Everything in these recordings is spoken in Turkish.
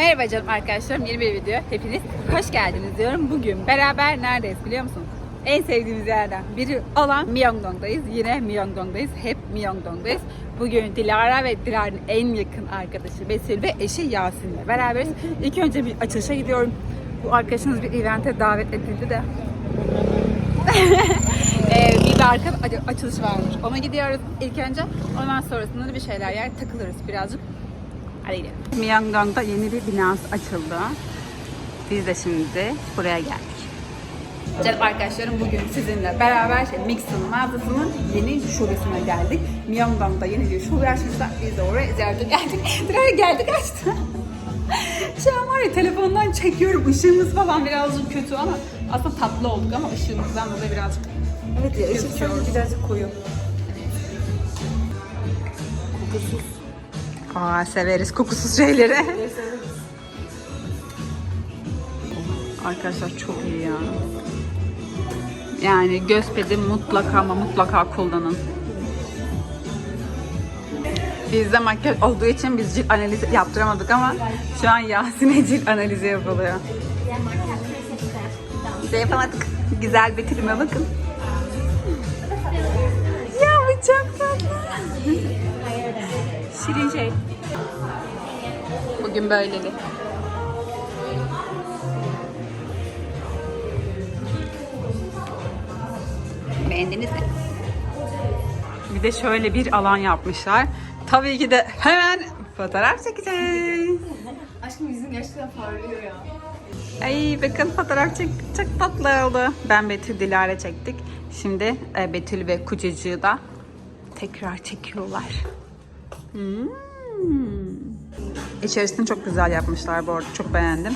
Merhaba canım arkadaşlarım yeni bir video hepiniz hoş geldiniz diyorum. Bugün beraber neredeyiz biliyor musun? En sevdiğimiz yerden biri olan Myeongdong'dayız. Yine Myeongdong'dayız. Hep Myeongdong'dayız. Bugün Dilara ve Dilara'nın en yakın arkadaşı Betül ve eşi Yasin'le beraberiz. İlk önce bir açılışa gidiyorum. Bu arkadaşımız bir evente davet edildi de. Ee, bir arka açılış varmış. Ona gidiyoruz ilk önce. Ondan sonrasında da bir şeyler yer takılırız birazcık. Hadi gidelim. Myeongdong'da yeni bir binası açıldı. Biz de şimdi buraya geldik. Canım arkadaşlarım bugün sizinle beraber şey, Mixon mağazasının yeni şubesine geldik. Myeongdong'da yeni bir şube açmışlar. Biz de oraya ziyarete geldik. Buraya geldik açtı. Şu an var ya telefondan çekiyorum. Işığımız falan birazcık kötü ama aslında tatlı olduk ama ışığımızdan dolayı birazcık Evet ya ışık sadece birazcık koyu. Aa, severiz kokusuz şeyleri. Arkadaşlar çok iyi ya. Yani göz pedi mutlaka ama mutlaka kullanın. Bizde makyaj olduğu için biz cilt analizi yaptıramadık ama şu an Yasin'e cilt analizi yapılıyor. Biz de yapamadık. Güzel Betül'üme bakın. Ya bu çok tatlı. Şirin şey. Bugün böyleli. Beğendiniz mi? Bir de şöyle bir alan yapmışlar. Tabii ki de hemen fotoğraf çekeceğiz. Aşkım yüzün gerçekten parlıyor ya. Ay bakın fotoğraf çek çok tatlı oldu. Ben Betül Dilara çektik. Şimdi e, Betül ve Kucacığı da tekrar çekiyorlar. Hmm. İçerisini çok güzel yapmışlar bu arada. Çok beğendim.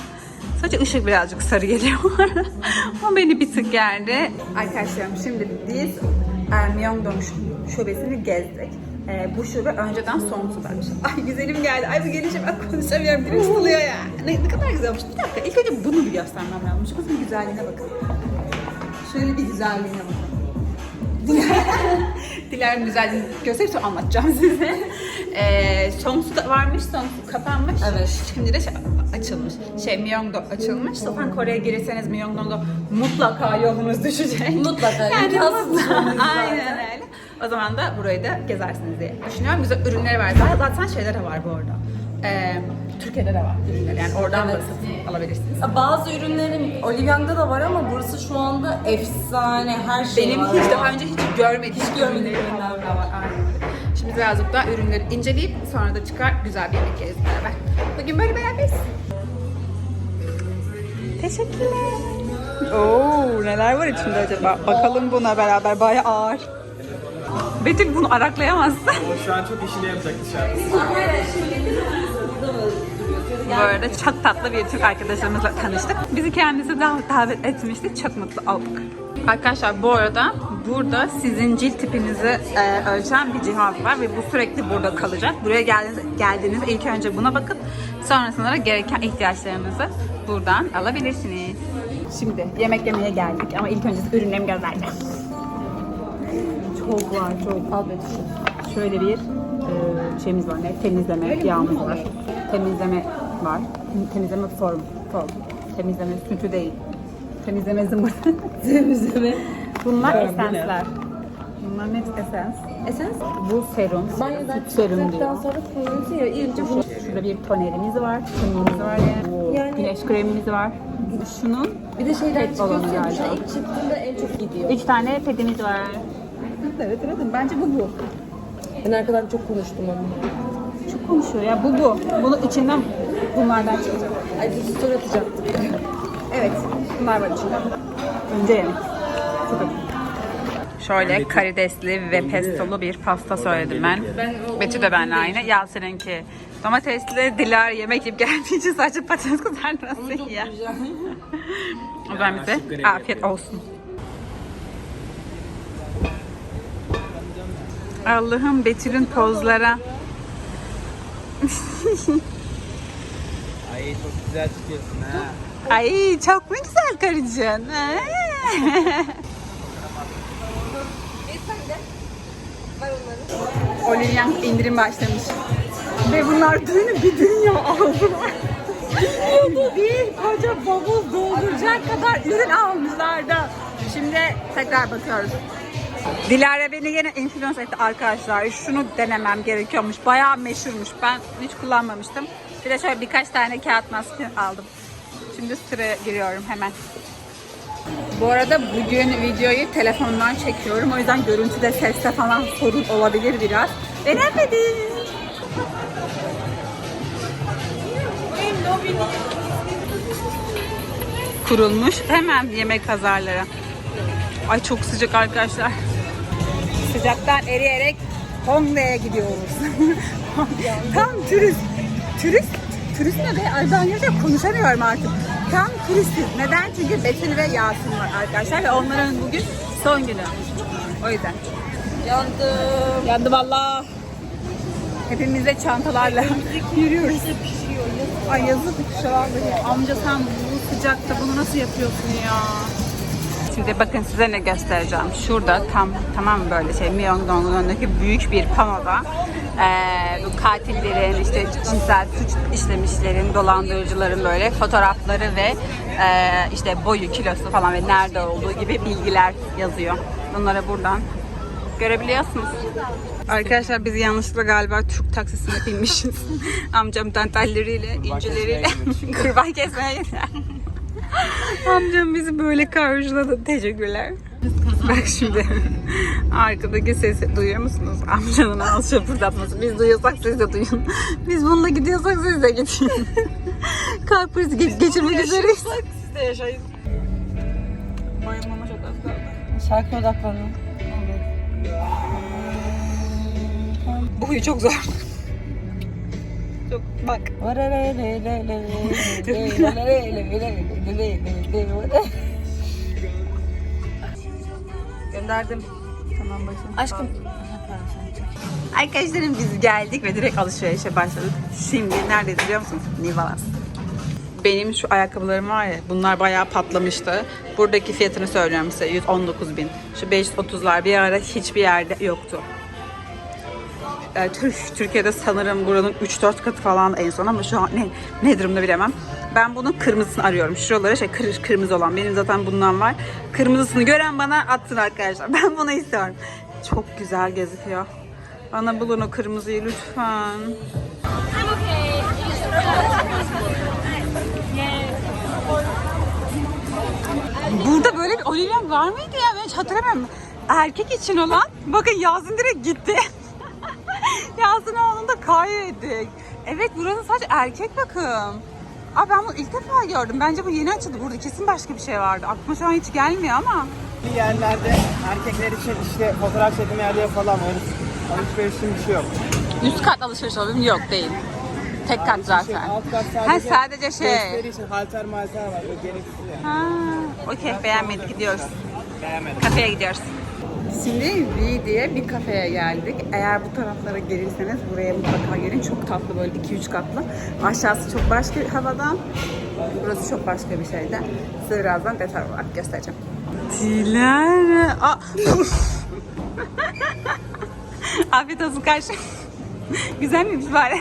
Sadece ışık birazcık sarı geliyor. o beni bir tık geldi. Arkadaşlarım şimdi biz e, Myeongdong şu- şubesini gezdik. E, bu şube önceden Songsu'daymış. Ay güzelim geldi. Ay bu gelişim ben konuşamıyorum. Dilim tutuluyor ya. Ne, ne kadar güzel olmuş. Bir dakika ilk önce bunu bir göstermem lazım. Şu kızın güzelliğine bakın. Şöyle bir güzelliğine bakın. Dilara'nın güzelliğini gösterip anlatacağım size. Ee, Songsu da varmış, Songsu kapanmış. Evet. Şimdi de şey, açılmış. Şey Myeongdong açılmış. Zaten Kore'ye gelirseniz Myeongdong'a mutlaka yolunuz düşecek. Mutlaka, Yani Aynen öyle. O zaman da burayı da gezersiniz diye düşünüyorum. Güzel ürünleri var. Zaten şeyler de var bu arada. Ee, Türkiye'de de var ürünler. Yani oradan da Evet. satın alabilirsiniz. Bazı ürünlerim Olivia'da da var ama burası şu anda efsane her şey Benim var. hiç daha önce hiç görmediğim Hiç görmediğim ürünler da var. Aynen. Şimdi birazcık daha ürünleri inceleyip sonra da çıkar güzel bir yemek yeriz beraber. Bugün böyle beraberiz. Teşekkürler. Oo, neler var içinde acaba? Bakalım buna beraber. Baya ağır. Betül bunu araklayamazsın. O şu an çok işini yapacak dışarıda. Bu arada çok tatlı bir Türk arkadaşlarımızla tanıştık. Bizi kendisi da davet etmişti. Çok mutlu olduk. Arkadaşlar bu arada burada sizin cilt tipinizi e, ölçen bir cihaz var ve bu sürekli burada kalacak. Buraya geldiğiniz, geldiğinizde ilk önce buna bakıp sonrasında da gereken ihtiyaçlarınızı buradan alabilirsiniz. Şimdi yemek yemeye geldik ama ilk önce ürünlerimi göstereceğim. Çok var çok. Al Şöyle bir e, şeyimiz var. Ne? Temizleme yağımız var. Temizleme var. Temizleme form. form. Temizleme sütü değil. Temizleme zımbırtı. Temizleme. Bunlar esensler. Bunların hepsi esens. Esens Bu serum. banyodan Süt serum çıktıktan diyor. sonra kullanırsın ya iyice bunu. Şurada bir tonerimiz var. Kımımız var yani. Yani- Güneş kremimiz var. Şunun Bir de şeyden Pet balonu çıkıyorsun ya galiba. ilk çıktığında en çok gidiyor. üç tane pedimiz var. Evet evet bence bu bu. Ben arkadan çok konuştum ama. Çok konuşuyor ya bu bu. Bunun içinden bunlardan çıkacak. Ay bir story atacaktık. Evet, bunlar var içinde. Önce yemek. Şöyle karidesli ve pestolu bir pasta söyledim ben. Betül de benimle aynı. Yasin'inki domatesli. Dilar yemek yiyip geldiği için sadece patates kızartması ya. O zaman bize afiyet olsun. Allah'ım Betül'ün pozlara. Ay çok güzel çıkıyorsun ha. Ay çok mu güzel karıcığın? Olivia indirim başlamış. Ve bunlar düğünü bir dünya aldılar. bir koca bavul dolduracak kadar ürün almışlardı. Şimdi tekrar bakıyoruz. Dilara beni yine influence etti arkadaşlar. Şunu denemem gerekiyormuş. Bayağı meşhurmuş. Ben hiç kullanmamıştım. Bir de şöyle birkaç tane kağıt maske aldım. Şimdi sıraya giriyorum hemen. Bu arada bugün videoyu telefondan çekiyorum. O yüzden görüntüde, seste falan sorun olabilir biraz. Veremedim. Kurulmuş. Hemen yemek pazarları. Ay çok sıcak arkadaşlar. Sıcaktan eriyerek Hongdae'ye gidiyoruz. Tam turist. Turist? Turist ne be? Ay ben gerçekten konuşamıyorum artık. Tam turistiz. Neden? Çünkü Betül ve Yasin var arkadaşlar ve onların bugün son günü. O yüzden. Yandım. Yandı valla. Hepimiz de çantalarla yürüyoruz. Ay yazık şu an böyle. Amca sen bu sıcakta bunu nasıl yapıyorsun ya? Şimdi bakın size ne göstereceğim. Şurada tam tamam böyle şey Myeongdong'un önündeki büyük bir panoda eee, bu katillerin işte cinsel suç işlemişlerin, dolandırıcıların böyle fotoğrafları ve eee, işte boyu, kilosu falan ve nerede olduğu gibi bilgiler yazıyor. Bunları buradan görebiliyorsunuz. Arkadaşlar biz yanlışlıkla galiba Türk taksisine binmişiz. Amcam dantelleriyle, incileriyle kurban kesmeye. Amcam bizi böyle karşıladı. Teşekkürler. Bak şimdi arkadaki sesi duyuyor musunuz? Amcanın ağız şapırdatması. Biz duyuyorsak siz de duyun. Biz bununla gidiyorsak siz de gidin. Kalp krizi ge- geçirmek üzereyiz. Siz de yaşayın. Bayılmama çok az kaldı. Şarkı odaklanın. Bu huyu çok zor. Çok bak. Gönderdim. Tamam başım. Aşkım. Arkadaşlarım biz geldik ve direkt alışverişe başladık. Şimdi neredeyiz biliyor musunuz? New Balance. Benim şu ayakkabılarım var ya bunlar bayağı patlamıştı. Buradaki fiyatını söylüyorum size 119 bin. Şu 530'lar bir ara hiçbir yerde yoktu. Türk, Türkiye'de sanırım buranın 3-4 katı falan en son ama şu an ne, ne durumda bilemem. Ben bunun kırmızısını arıyorum. Şuralara şey kır, kırmızı olan. Benim zaten bundan var. Kırmızısını gören bana atsın arkadaşlar. Ben bunu istiyorum. Çok güzel gözüküyor. Bana bulun o kırmızıyı lütfen. Burada böyle bir Olivia var mıydı ya? Ben hiç hatırlamıyorum. Erkek için olan. Bakın Yazın direkt gitti. Yazın oğlunu da kaybettik. Evet buranın sadece erkek bakım. Aa ben bunu ilk defa gördüm. Bence bu yeni açıldı. Burada kesin başka bir şey vardı. Aklıma şu an hiç gelmiyor ama. Bir yerlerde erkekler için işte fotoğraf çekimi yerleri falan var. Alışveriş için bir şey yok. Üst kat alışveriş olabilir? Yok değil. Tek kat Şey, zaten. alt kat Ha sadece, sadece şey. için halter malter var. Böyle gereksiz yani. Ha, okey beğenmedik gidiyoruz. Beğenmedim. Kafeye gidiyoruz. Şimdi V diye bir kafeye geldik. Eğer bu taraflara gelirseniz buraya mutlaka gelin. Çok tatlı böyle 2-3 katlı. Aşağısı çok başka bir havadan. Burası çok başka bir şeyden. Size birazdan detay olarak göstereceğim. Dilara. Aa. Afiyet olsun kardeşim. Güzel miymiş bari?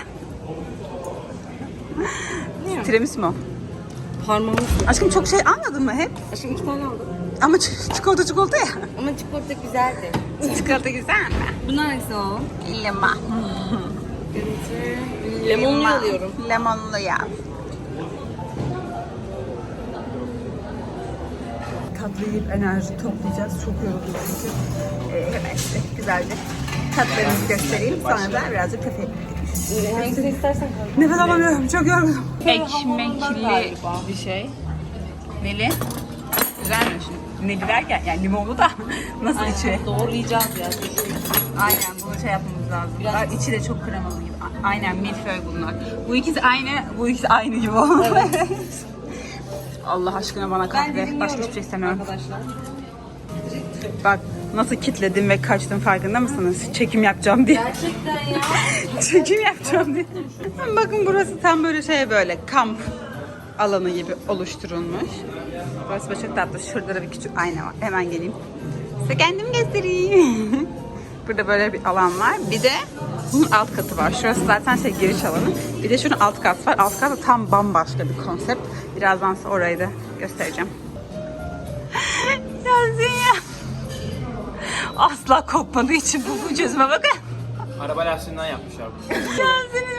Tiramisu mu? Parmağımı Aşkım çok şey almadın mı hep? Aşkım iki tane aldım. Ama ç- çikolata çikolata ya. Ama çikolata güzeldi. Çikolata güzel mi? Bu hangisi o? Limon. Lemonlu Limon. alıyorum. Lemonlu ya. Tatlı yiyip enerji toplayacağız. Çok yorulduk çünkü. Ee, hemen işte güzelce tatlarımızı göstereyim. Sonra da birazcık kafeye. Hangisini istersen. Nefes alamıyorum. Çok hamurundan galiba. bir şey. Neli? Güzelmiş. Neli derken yani limonlu da nasıl içi? Aynen doğrayacağız ya. Aynen bunu şey yapmamız lazım. Biraz içi de çok kremalı gibi. A- Aynen milföy bunlar. Bu ikisi aynı, bu ikisi aynı gibi olmuş. Allah aşkına bana kahve. Başka hiçbir şey istemiyorum. Arkadaşlar. Bak nasıl kitledim ve kaçtım farkında mısınız? Çekim yapacağım diye. Gerçekten ya. Çekim yapacağım diye. Bakın burası tam böyle şey böyle kamp alanı gibi oluşturulmuş. Burası böyle çok tatlı. Şurada da bir küçük ayna var. Hemen geleyim. Size kendim göstereyim. Burada böyle bir alan var. Bir de Bunun alt katı var. Şurası zaten şey giriş alanı. Bir de şunun alt kat var. Alt kat da tam bambaşka bir konsept. Birazdan sonra orayı da göstereceğim. Yasin ya. Asla kopmadığı için bu bu çözüme bakın. Araba lastiğinden yapmışlar bunu. Yasin'in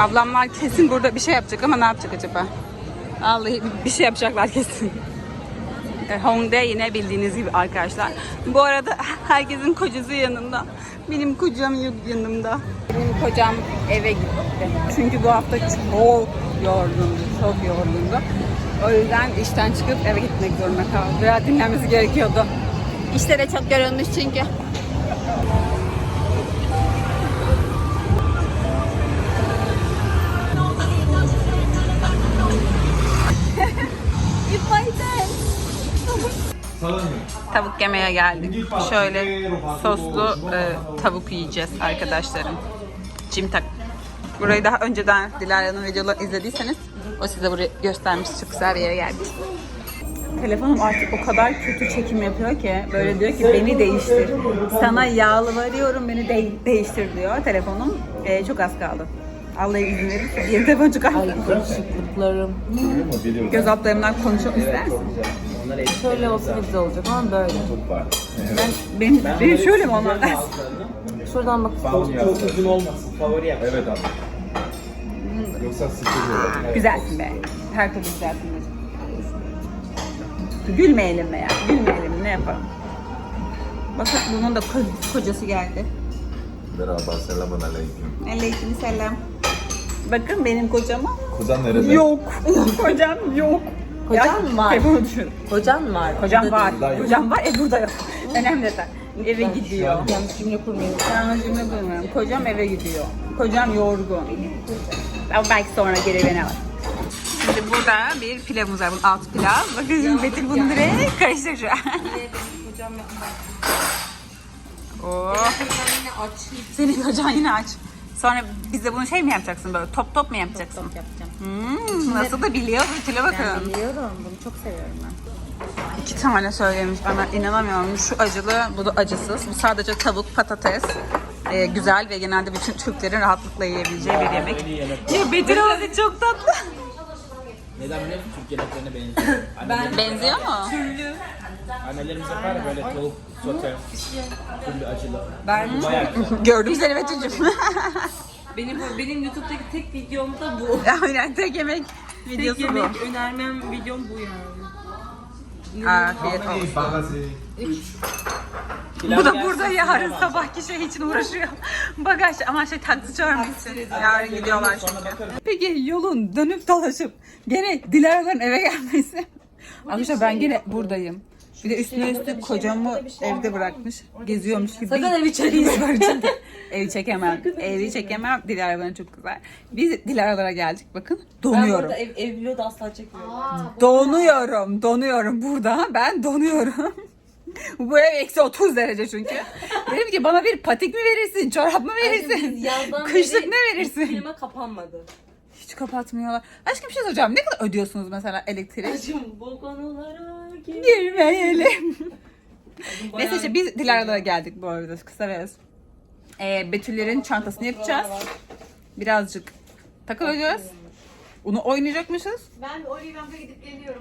Ablamlar kesin burada bir şey yapacak ama ne yapacak acaba? Vallahi bir şey yapacaklar kesin. E, Hongdae yine bildiğiniz gibi arkadaşlar. Bu arada herkesin kocası yanında. Benim kocam yok yanımda. Benim kocam eve gitti. Çünkü bu hafta çok yorgundu, çok yorgundu. O yüzden işten çıkıp eve gitmek zorunda kaldı. Biraz dinlenmesi gerekiyordu. İşte de çok yorulmuş çünkü. Tavuk yemeye geldik. Şöyle soslu e, tavuk yiyeceğiz arkadaşlarım. Cimtak. Burayı daha önceden Dilara'nın videolarını izlediyseniz o size burayı göstermiş. Çok güzel bir yere geldik. Telefonum artık o kadar kötü çekim yapıyor ki böyle diyor ki beni değiştir. Sana yalvarıyorum beni de- değiştir diyor telefonum. E, çok az kaldı. Allah izin verirse yeni telefon çıkar. Karışıklıklarım. Göz altlarımdan konuşmak ister misin? Şöyle olsa güzel olacak ama böyle. Ben, benim, benim şöyle mi onlar? Şuradan bak. Çok uzun olmasın. Favori yap. Evet abi. Yoksa sıkıntı olur. Güzelsin be. Her türlü güzelsin be. Gülmeyelim mi ya? Gülmeyelim mi? Ne yapalım? Bakın bunun da ko- kocası geldi. Merhaba, selamun aleyküm. Aleyküm selam. Bakın benim kocama Kuzen nerede? yok. Kocam yok. Kocan var? Telefonu düşün. Kocan var. Kocam var. Kocam var. E burada yok. Önemli değil. Eve gidiyor. Yanlış cümle kurmayın. Yanlış cümle kurmuyorum. Kocam eve gidiyor. Kocam yorgun. Ama belki sonra geri beni alır. Şimdi burada bir pilavımız var. Bunun alt pilav. Bakın Betül bunu direkt karıştırır şu an. Oo. Senin kocan yine aç. Sonra bize bunu şey mi yapacaksın böyle top top mu yapacaksın? Yapacağım. Hmm, nasıl da biliyor Betül'e bakın. Biliyorum. Bunu çok seviyorum ben. İki tane söylemiş bana inanamıyorum. Şu acılı, bu da acısız. Bu sadece tavuk, patates. Ee, güzel ve genelde bütün Türklerin rahatlıkla yiyebileceği bir yemek. Ya Betül abi çok tatlı. Neden biliyor musun? Türk yemeklerine benziyor. Annelerimiz, Benziyor mu? annelerimiz yapar ya böyle tavuk sote, türlü acılı. Ben Bayağı güzel. Gördüm seni Betül'cüm. benim benim YouTube'daki tek videom da bu. Aynen tek yemek Tek videosu bu. yemek önermem videom bu yani. Afiyet olsun. Bu da burada yarın sabahki şey için uğraşıyor. Bagaj ama şey taksi çağırmak için. Yarın gidiyorlar çünkü. Peki yolun dönüp dolaşıp gene Dilara'ların eve gelmesi. Arkadaşlar ben gene buradayım. Bir de üstüne üstlük kocamı evde bırakmış. Geziyormuş gibi. Sakın evi çekmeyin. Evi çekemem. Evi çekemem. Dilara'ların çok güzel. Biz Dilara'lara geldik bakın. Ben Donuyorum. burada ev, ev vlogu da asla çekmiyorum. Donuyorum, donuyorum burada. Ben donuyorum. Bu ev eksi 30 derece çünkü. Dedim ki bana bir patik mi verirsin, çorap mı verirsin? Kışlık ne verirsin? Klima kapanmadı. Hiç kapatmıyorlar. Aşkım bir şey soracağım. Ne kadar ödüyorsunuz mesela elektrik? Acım bu konulara gir. Girmeyelim. Neyse işte biz Dilara'lara geldik bu arada kısa ve öz. Ee, Betüllerin çantasını yapacağız. Birazcık takılacağız. Onu oynayacakmışız. Ben Olivia'mda gidip geliyorum.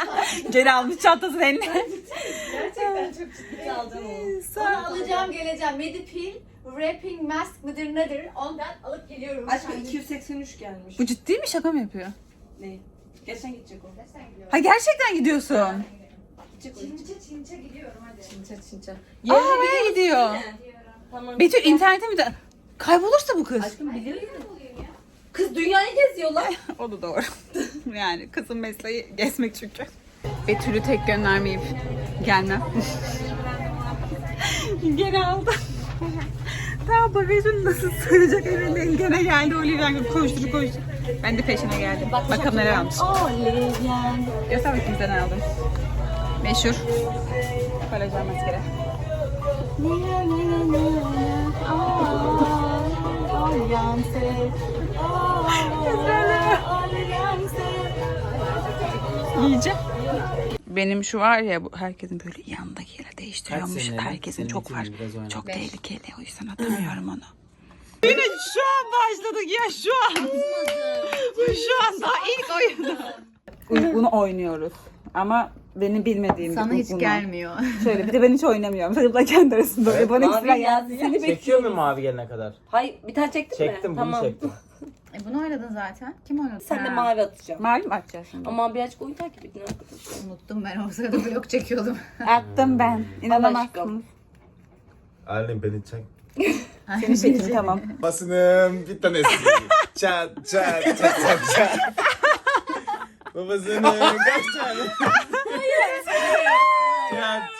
Geri almış çantasını eline. Gerçekten çok ciddi alacağım onu. Sonra- Onu alacağım geleceğim. Medipil Wrapping Mask mıdır nedir? Ondan alıp geliyorum. Aşkım 283 gelmiş. Bu ciddi mi şaka mı yapıyor? Ne? Geçen gidecek o. Sen gidiyorum. Ha gerçekten gidiyorsun. Çinçe çinçe gidiyorum hadi. Çinçe çinçe. Aa oraya gidiyor. Tamam. Betül internete mi de... Kaybolursa bu kız. Aşkım biliyorum. Kız dünyayı geziyorlar. O da doğru. yani kızın mesleği gezmek çünkü. Betül'ü tek göndermeyip gelmem. Gene aldı. Daha bagajını nasıl sığacak evinden gene geldi Olivia gibi koştur koştur. Ben de peşine geldim. Bakalım neler almış. Olivia. Göster bakayım sen aldın. Meşhur. Kolajen maskara. Yiyeceğim. Benim şu var ya bu herkesin böyle yanındakiyle değiştiriyormuş. Senelik? Herkesin Senin çok var. Çok tehlikeli o yüzden atamıyorum onu. Yine şu an başladık ya şu an. şu an daha ilk oyunda. Bunu oynuyoruz. Ama benim bilmediğim Sana bir hiç bunu. gelmiyor. Şöyle bir de ben hiç oynamıyorum. Çocuklar kendi arasında böyle bana mavi ekstra geldi. geldi. Seni Çekiyor mu mavi gelene kadar? Hayır bir tane çektin mi? Çektim bunu tamam. çektim. E bunu oynadın zaten. Kim oynadı? Sen de Ha, mavi atacağım. Mavi mi atacağız şimdi? Ama birazcık oyun takip edin arkadaşlar. Unuttum ben o sırada blok çekiyordum. Attım ben. İnanamazsınız. aşkım. Aylin beni çek. Seni çektim tamam. Babasının bir tanesi. çat çat çat çat çat. Babasının kaç tane?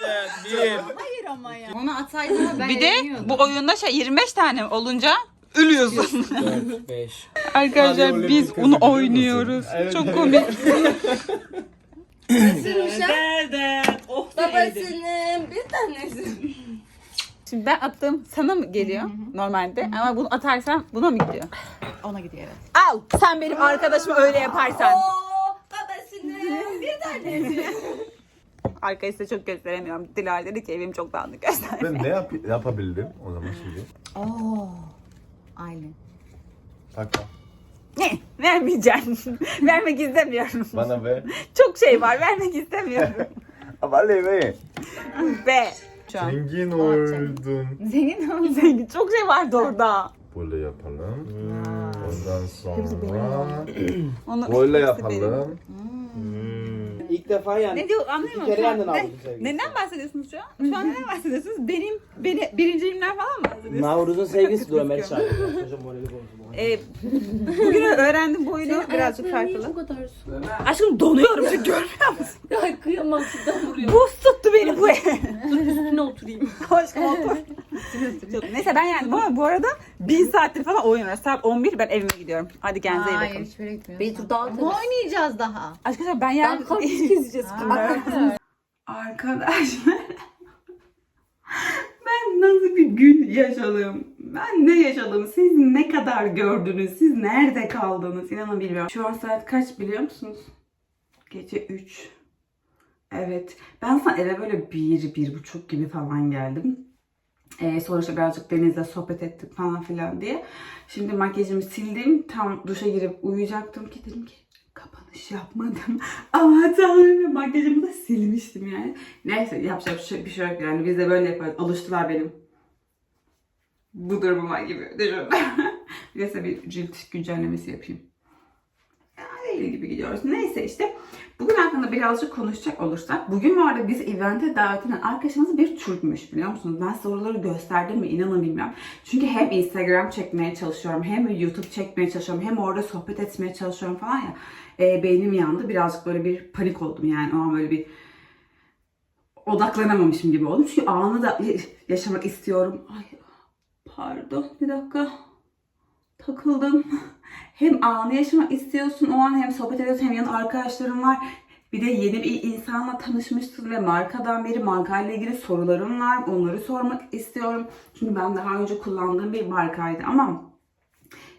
Çat çat. Bir. Onu atsaydın ben Bir de bu oyunda şey 25 tane olunca ölüyorsun. 4, 5. Arkadaşlar Hadi biz olimpik onu kazı biliyor musun? oynuyoruz. Evet, Çok evet. komik. Babasının bir tanesi. Şimdi ben attım sana mı geliyor normalde ama bunu atarsam buna mı gidiyor? Ona gidiyor evet. Al sen benim arkadaşıma öyle yaparsan. Oo, babasının bir tanesi. Arkayı size çok gösteremiyorum. Dilara dedi ki evim çok dağınık göster. Ben ne yap yapabildim o zaman şimdi? Oo. Aylin. Taka. Ne? Vermeyeceğim. Vermek istemiyorum. Bana ver. Çok şey var vermek istemiyorum. Ama be. Ve şu an Zengin oldum. Zengin oldun. zengin çok şey vardı orada. Böyle yapalım. Ondan sonra böyle yapalım. İlk defa yani. Ne diyor Bir anlayamadım. kere Şu an yendin ne- sevgilisi. Neden bahsediyorsunuz şu an? Şu an neden bahsediyorsunuz? Benim beni birinciliğimden falan mı bahsediyorsunuz? Navruz'un sevgilisi dur Ömer Şahin. Hocam morali bozdu. Ee, bugün öğrendim bu oyunu birazcık farklı. Bu kadar su. Aşkım donuyorum çünkü görmüyor musun? Ya kıyamam şuradan vuruyor. Buz tuttu beni bu. Üstüne oturayım. Aşkım otur. Çok- Neyse ben yani bu, bu arada bin saattir falan oyun oynuyoruz. Saat 11 ben evime gidiyorum. Hadi kendinize iyi Hayır bakın. hiçbir yere gitmiyoruz. Bir tur daha Ama atarız. oynayacağız daha. Arkadaşlar ben yani... Ben karpuz gezeceğiz. Arkadaşlar ben nasıl bir gün yaşadım? Ben ne yaşadım? Siz ne kadar gördünüz? Siz nerede kaldınız? İnanın bilmiyorum. Şu an saat kaç biliyor musunuz? Gece 3. Evet. Ben sana eve böyle bir, bir buçuk gibi falan geldim. Ee, sonra birazcık Deniz'le sohbet ettik falan filan diye. Şimdi makyajımı sildim. Tam duşa girip uyuyacaktım ki dedim ki kapanış yapmadım. Ama tanrım makyajımı da silmiştim yani. Neyse yapacak bir şey, şey yok yani. Biz de böyle yaparız. Alıştılar benim. Bu durumuma gibi. Size bir cilt güncellemesi yapayım. İyi gibi gidiyoruz. Neyse işte bugün hakkında birazcık konuşacak olursak. Bugün bu arada biz evente davet eden arkadaşımız bir Türkmüş biliyor musunuz? Ben soruları gösterdim mi inanın bilmiyorum. Çünkü hem Instagram çekmeye çalışıyorum hem YouTube çekmeye çalışıyorum hem orada sohbet etmeye çalışıyorum falan ya. E, beynim yandı. Birazcık böyle bir panik oldum yani. O an böyle bir odaklanamamışım gibi oldum. Çünkü anı da yaşamak istiyorum. Ay pardon bir dakika takıldım. Hem anı yaşamak istiyorsun o an hem sohbet ediyorsun hem yanında arkadaşların var. Bir de yeni bir insanla tanışmışsın ve markadan beri markayla ilgili sorularım var. Onları sormak istiyorum. Çünkü ben daha önce kullandığım bir markaydı ama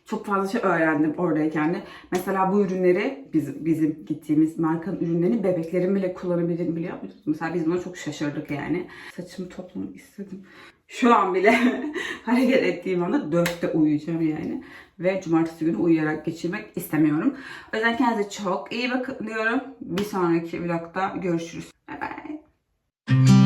çok fazla şey öğrendim oradayken de. Mesela bu ürünleri biz, bizim gittiğimiz markanın ürünlerini bebeklerin bile kullanabilir biliyor musunuz? Mesela biz buna çok şaşırdık yani. Saçımı toplamak istedim. Şu an bile hareket ettiğim anda dörtte uyuyacağım yani. Ve cumartesi günü uyuyarak geçirmek istemiyorum. O yüzden kendinize çok iyi bakın diyorum. Bir sonraki vlogda görüşürüz. Bye bye.